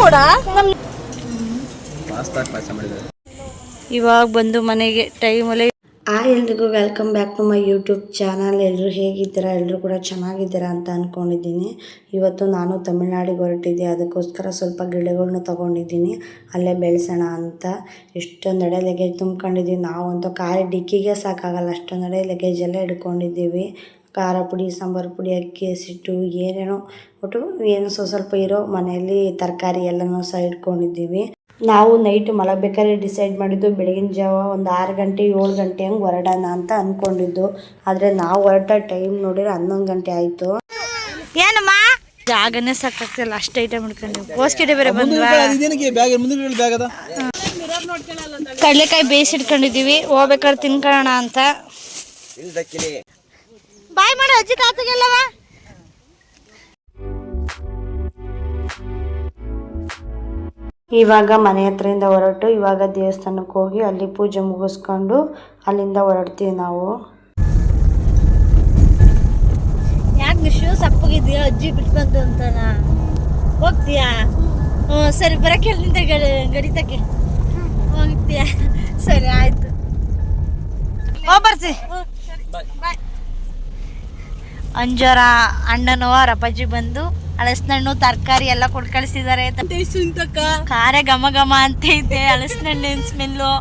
ಕೊಡ. ಇವಾಗ ಬಂದು ಮನೆಗೆ ಟೈಮಲ್ಲಿ ಆ ಎಲ್ರಿಗೂ welcome back to my YouTube channel ಎಲ್ಲರೂ ಹೇಗಿದ್ದೀರಾ? ಎಲ್ಲರೂ ಕೂಡ ಚೆನ್ನಾಗಿದ್ದೀರಾ ಅಂತ ಅಂದ್ಕೊಂಡಿದ್ದೀನಿ ಇವತ್ತು ನಾನು ತಮಿಳ್ನಾಡಿಗೆ ಹೊರಟಿದ್ದೆ. ಅದಕ್ಕೋಸ್ಕರ ಸ್ವಲ್ಪ ಗಿಡಗಳನ್ನ ತೊಗೊಂಡಿದ್ದೀನಿ. ಅಲ್ಲೇ ಬೆಳೆಸೋಣ ಅಂತ. ಎಷ್ಟೊಂದು ಎಡೆ ಲಗೇಜ್ ತುಂಬ್ಕೊಂಡಿದ್ದೀವಿ. ನಾವಂತೂ ಕಾರಿ ಡಿಕ್ಕಿಗೆ ಸಾಕಾಗಲ್ಲ. ಅಷ್ಟೊಂದೆಡೆ ಲಗೇಜ್ ಎಲ್ಲ ಹಿಡ್ಕೊಂಡಿದ್ದೀವಿ. ಖಾರ ಪುಡಿ ಸಾಂಬಾರು ಪುಡಿ ಅಕ್ಕಿ ಹಸಿಟ್ಟು ಏನೇನೋ ಒಟ್ಟು ಏನು ಸ್ವಲ್ಪ ಸ್ವಲ್ಪ ಇರೋ ಮನೆಯಲ್ಲಿ ತರಕಾರಿ ಎಲ್ಲನೂ ಸಹ ಇಟ್ಕೊಂಡಿದ್ದೀವಿ. ನಾವು ನೈಟ್ ಮಲಗಬೇಕಾದ್ರೆ ಡಿಸೈಡ್ ಮಾಡಿದ್ದು ಬೆಳಗಿನ ಜಾವ ಒಂದು ಆರು ಗಂಟೆ ಏಳು ಗಂಟೆ ಹಂಗೆ ಹೊರಡೋಣ ಅಂತ ಅಂದ್ಕೊಂಡಿದ್ದು ಆದರೆ ನಾವು ಹೊರಟ ಟೈಮ್ ನೋಡಿದ್ರೆ ಹನ್ನೊಂದು ಗಂಟೆ ಆಯಿತು. ಏನಮ್ಮ? ಜಾಗನೇ ಸಾಕಾಗ್ತಿಲ್ಲ ಅಷ್ಟು ಐಟಮ್ ಹಿಡ್ಕೊಂಡು ಬೇರೆ ಬಂದ್ವಾ? ಬ್ಯಾಗ್ ಮುಂದೆ ಬ್ಯಾಗ್ ಅದ? ಕಡಲೆಕಾಯಿ ಬೇಯಿಸಿಟ್ಕೊಂಡಿದೀವಿ ಹೋಗ್ಬೇಕಾದ್ರೆ ತಿನ್ಕೊಳ್ಳೋಣ ಅಂತ. ಬಾಯ್ ಮಾಡು ಅಜ್ಜಿ ತಾತಗೆಲ್ಲವ ಇವಾಗ ಮನೆ ಹತ್ರದಿಂದ ಹೊರಟು ಇವಾಗ ದೇವಸ್ಥಾನಕ್ಕೆ ಹೋಗಿ ಅಲ್ಲಿ ಪೂಜೆ ಮುಗಿಸ್ಕೊಂಡು ಅಲ್ಲಿಂದ ಹೊರಡ್ತೀವಿ ನಾವು. ಯಾಕೆ ನಿಶು ಸಪ್ಪಗಿದ್ಯಾ ಅಜ್ಜಿ ಬಿಟ್ಬಂತು ಅಂತನ. ಹೋಗ್ತೀಯಾ? ಹ್ಞೂ ಸರಿ ಬರಕ್ಕೆ ಅಲ್ಲಿಂದ ಗಡಿತಕ್ಕೆ ಹೋಗ್ತೀಯಾ? ಸರಿ ಆಯ್ತು. ಹೋಗ್ ಬರ್ತಿ. ಅಂಜರ ಅಣ್ಣನವ ರಪ್ಪಾಜಿ ಬಂದು ಹಳಸಿನಣ್ಣು ತರಕಾರಿ ಎಲ್ಲ ಕೊಟ್ಟು ಕಳಿಸಿದ್ದಾರೆ ಖಾರ ಘಮ ಘಮ ಅಂತ ಇದೆ ಹಳಸಿನಣ್ಣಿನ ಸ್ಮೆಲ್ಲು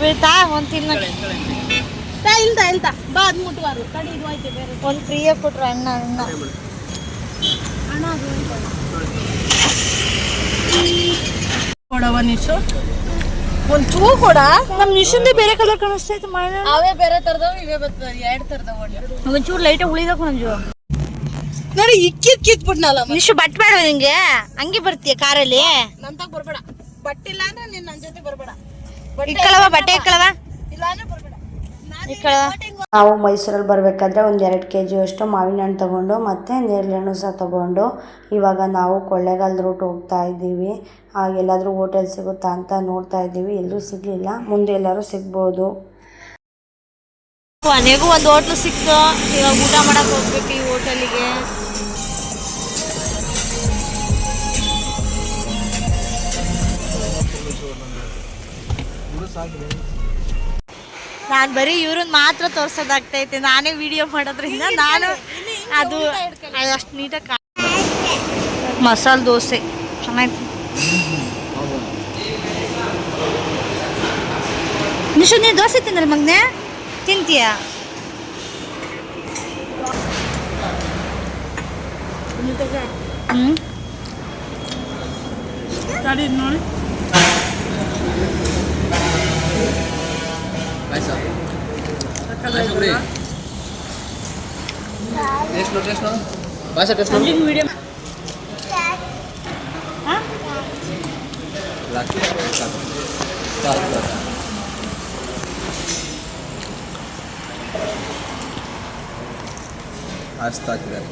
ಬೀಳ್ತಾ ಒಂದು ತಿನ್ನ. ಇಲ್ದ ಇಲ್ದ ಬಾ ಅದ್ ಕಡಿ ಇದು ಬೇರೆ ಒಂದು ಫ್ರೀಯಾಗಿ ಕೊಟ್ರು ಅಣ್ಣ ಅಣ್ಣ. ಕೊಡವ ನಿಶು? ಒಂಚೂ ಕೊಡ? ನಮ್ಮ ನಿಶುಂದೇ ಬೇರೆ ಕಲರ್ ಕಾಣಿಸ್ತೈತೆ ಅವೇ ಬೇರೆ ತರದವ್ ಇವೇ ಬರ್ತದ. ಎರಡ್ ತರದವ ಒಂಚೂರು ಲೈಟ್ ಉಳಿದಕ್ಕೆ ನಂಜು ನೋಡಿ ಇಕ್ಕಿದ್ ಕಿತ್ ಬಿಟ್ನಲ್ಲ ನಿಶು ಬಟ್ ಬೇಡ ನಿಂಗೆ. ಹಂಗೆ ಬರ್ತೀಯ ಕಾರಲ್ಲಿ. ನಂತಾಗ ಬರ್ಬೇಡ. ಬಟ್ಟಿಲ್ಲ ಅಂದ್ರೆ ನೀನ್ ನನ್ ಜೊತೆ ಬರ್ಬೇಡ. ಇಕ್ಕಳವ ಬಟ್ಟೆ ಇಕ್ಕಳವ ಇಲ್ಲ ಅಂದ್ರೆ ಬರ್ಬೇಡ. ಇಕ್ಕಳವ ನಾವು ಮೈಸೂರಲ್ಲಿ ಬರಬೇಕಾದ್ರೆ ಒಂದು ಎರಡು ಕೆ ಜಿಯಷ್ಟು ಮಾವಿನ ಹಣ್ಣು ತೊಗೊಂಡು ಮತ್ತು ನೇರಳೆ ಹಣ್ಣು ಸಹ ತೊಗೊಂಡು ಇವಾಗ ನಾವು ಕೊಳ್ಳೇಗಾಲದ ರೂಟ್ ಹೋಗ್ತಾ ಇದ್ದೀವಿ. ಎಲ್ಲಾದರೂ ಹೋಟೆಲ್ ಸಿಗುತ್ತಾ ಅಂತ ನೋಡ್ತಾ ಇದ್ದೀವಿ. ಎಲ್ಲೂ ಸಿಗಲಿಲ್ಲ. ಮುಂದೆ ಎಲ್ಲರೂ ಸಿಗ್ಬೋದು. ಕೊನೆಗೂ ಒಂದು ಹೋಟ್ಲು ಸಿಕ್ತು. ಇವಾಗ ಊಟ ಮಾಡಕ್ ಹೋಗ್ಬೇಕು ಈ ಹೋಟೆಲಿಗೆ ನಾನು ಬರೀ ಇವ್ರನ್ನ ಮಾತ್ರ ತೋರ್ಸೋದಾಗ್ತೈತೆ. ನಾನೇ ವಿಡಿಯೋ ಮಾಡೋದ್ರಿಂದ ನಾನು ಅದು ಅಷ್ಟು ನೀಟಾಗಿ ಮಸಾಲೆ ದೋಸೆ. ಚೆನ್ನಾಗಿ ನಿಶು ನೀನು ದೋಸೆ ತಿಂದ್ರೆ ಮಗ್ನೆ? ತಿಂತೀಯಾ? ಹ್ಮ್. ತಡಿ ನೋಡಿ ವಿಡಿಯೋ ಪಾಸ್ತಾ ಹಾಕಿದ್ದಾರೆ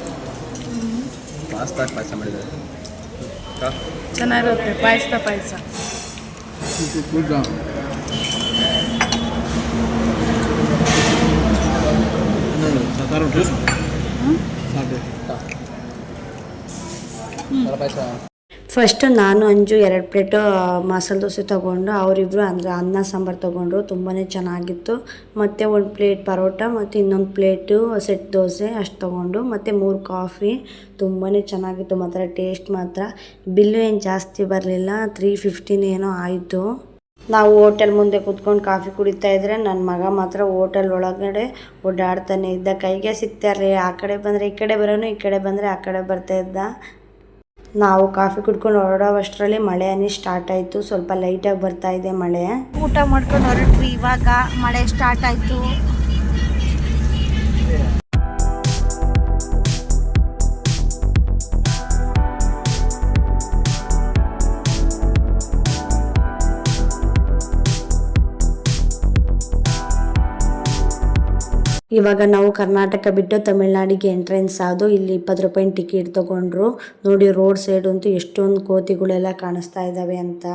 ಪಾಸ್ತಾ ಪಾಯಸ ಮಾಡಿದ್ದಾರೆ. ಚೆನ್ನಾಗಿರುತ್ತೆ ಪಾಯಸ ಪಾಯಸ. Cuidado. Sataram tudo? Hum? Tá. Sabe. Tá. Ela vai sair. First ನಾನು, ಅಂಜು ಎರಡು ಪ್ಲೇಟು ಮಸಾಲೆ ದೋಸೆ ತೊಗೊಂಡು ಅವರಿಬ್ಬರು ಅಂದರೆ ಅನ್ನ, ಸಾಂಬಾರು ತೊಗೊಂಡ್ರು. ತುಂಬಾ ಚೆನ್ನಾಗಿತ್ತು. ಮತ್ತು ಒಂದು ಪ್ಲೇಟ್ ಪರೋಟ, ಮತ್ತು ಇನ್ನೊಂದು ಪ್ಲೇಟು ಸೆಟ್ ದೋಸೆ ಅಷ್ಟು ತೊಗೊಂಡು, ಮತ್ತು ಮೂರು ಕಾಫಿ. ತುಂಬಾ ಚೆನ್ನಾಗಿತ್ತು. ಮಾತ್ರ ಟೇಸ್ಟ್ ಮಾತ್ರ. ಬಿಲ್ಲು ಏನು ಜಾಸ್ತಿ ಬರಲಿಲ್ಲ. ತ್ರೀ ಫಿಫ್ಟೀನ್ ಏನೋ ಆಯಿತು. ನಾವು ಹೋಟೆಲ್ ಮುಂದೆ ಕೂತ್ಕೊಂಡು ಕಾಫಿ ಕುಡಿತಾ ಇದ್ರೆ ನನ್ನ ಮಗ ಮಾತ್ರ ಹೋಟೆಲ್ ಒಳಗಡೆ ಓಡಾಡ್ತಾನೆ ಇದ್ದ. ಕೈಗೆ ಸಿಗ್ತಾರೆ ಆ ಕಡೆ ಬಂದರೆ ಈ ಕಡೆ ಬರೋನು, ಈ ಕಡೆ ಬಂದರೆ ಆ ಕಡೆ ಬರ್ತಾ ಇದ್ದ. ನಾವು ಕಾಫಿ ಕುಡ್ಕೊಂಡು ಹೊರಡೋವಷ್ಟರಲ್ಲಿ ಮಳೆ ಅನಿ ಸ್ಟಾರ್ಟ್ ಆಯಿತು. ಸ್ವಲ್ಪ ಲೈಟಾಗಿ ಬರ್ತಾ ಇದೆ ಮಳೆ. ಊಟ ಮಾಡ್ಕೊಂಡು ಹೊರಟ್ವಿ. ಇವಾಗ ಮಳೆ ಸ್ಟಾರ್ಟ್ ಆಯ್ತು. ಇವಾಗ ನಾವು ಕರ್ನಾಟಕ ಬಿಟ್ಟು ತಮಿಳ್ನಾಡಿಗೆ ಎಂಟ್ರೆನ್ಸ್ ಆದು ಇಲ್ಲಿ ಇಪ್ಪತ್ತು ರೂಪಾಯಿ ಟಿಕೆಟ್ ತಗೊಂಡ್ರು. ನೋಡಿ ರೋಡ್ ಸೈಡ್ ಅಂತೂ ಎಷ್ಟೊಂದು ಕೋತಿಗಳೆಲ್ಲ ಕಾಣಿಸ್ತಾ ಇದ್ದಾವೆ ಅಂತ.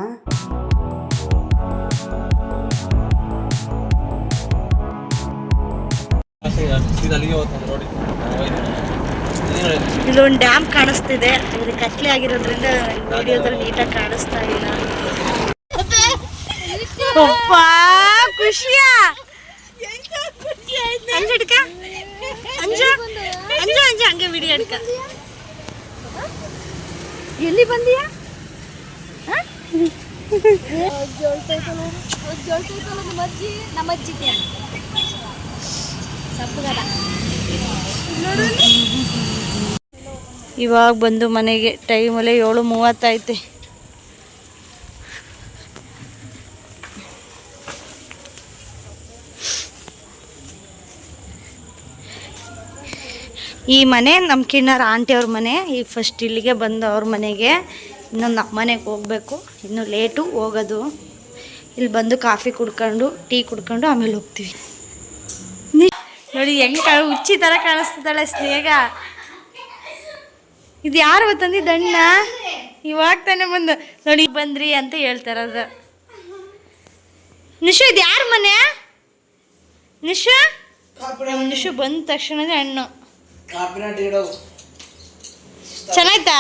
ಇಲ್ಲೊಂದು ಡ್ಯಾಮ್ ಕಾಣಿಸ್ತಿದೆ. ಇದು ಕತ್ಲೆ ಆಗಿರೋದ್ರಿಂದ ವಿಡಿಯೋದಲ್ಲಿ ನೀಟಾಗಿ ಕಾಣಿಸ್ತಾ ಇಲ್ಲ. ಖುಷಿಯಾ? ಎಲ್ಲಿ ಬಂದಿಯಾ? ಇವಾಗ ಬಂದು ಮನೆಗೆ ಟೈಮಲ್ಲೇ ಏಳು ಮೂವತ್ತೈತೆ ಈ ಮನೆ ನಮ್ಮ ಕಿಣ್ಣರ ಆಂಟಿ ಅವ್ರ ಮನೆ. ಈಗ ಫಸ್ಟ್ ಇಲ್ಲಿಗೆ ಬಂದು ಅವ್ರ ಮನೆಗೆ ಇನ್ನೊಂದು ನಮ್ಮ ಮನೆಗೆ ಹೋಗ್ಬೇಕು. ಇನ್ನು ಲೇಟು ಹೋಗೋದು. ಇಲ್ಲಿ ಬಂದು ಕಾಫಿ ಕುಡ್ಕೊಂಡು ಟೀ ಕುಡ್ಕೊಂಡು ಆಮೇಲೆ ಹೋಗ್ತೀವಿ. ನೋಡಿ ಹೆಂಗೆ ಕಾ ಹುಚ್ಚಿ ಥರ ಕಾಣಿಸ್ತಿದ್ದಾಳೆ ಸ್ನೇಹ. ಇದು ಯಾರು ಅಣ್ಣ ಇವಾಗ ತಾನೇ ಬಂದು ನೋಡಿ ಬಂದ್ರಿ ಅಂತ ಹೇಳ್ತಾರದು ನಿಶು ಇದು ಯಾರ ಮನೆ? ನಿಶು? ನಿಶು ಬಂದ ತಕ್ಷಣನೇ ಹಣ್ಣು ಚೆನ್ನಾಯ್ತಾ?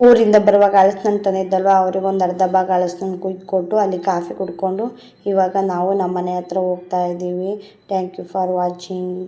ಊರಿಂದ ಬರುವಾಗ ಅಳಸ್ನಣ್ಣು ತಂದಿದ್ದಲ್ವ? ಅವ್ರಿಗೆ ಒಂದು ಅರ್ಧ ಭಾಗ ಅಳಸ್ನಣ್ಣು ಕುಯ್ದು ಕೊಟ್ಟು ಅಲ್ಲಿ ಕಾಫಿ ಕುಡ್ಕೊಂಡು ಇವಾಗ ನಾವು ನಮ್ಮ ಮನೆ ಹತ್ರ ಹೋಗ್ತಾ ಇದ್ದೀವಿ. Thank you for watching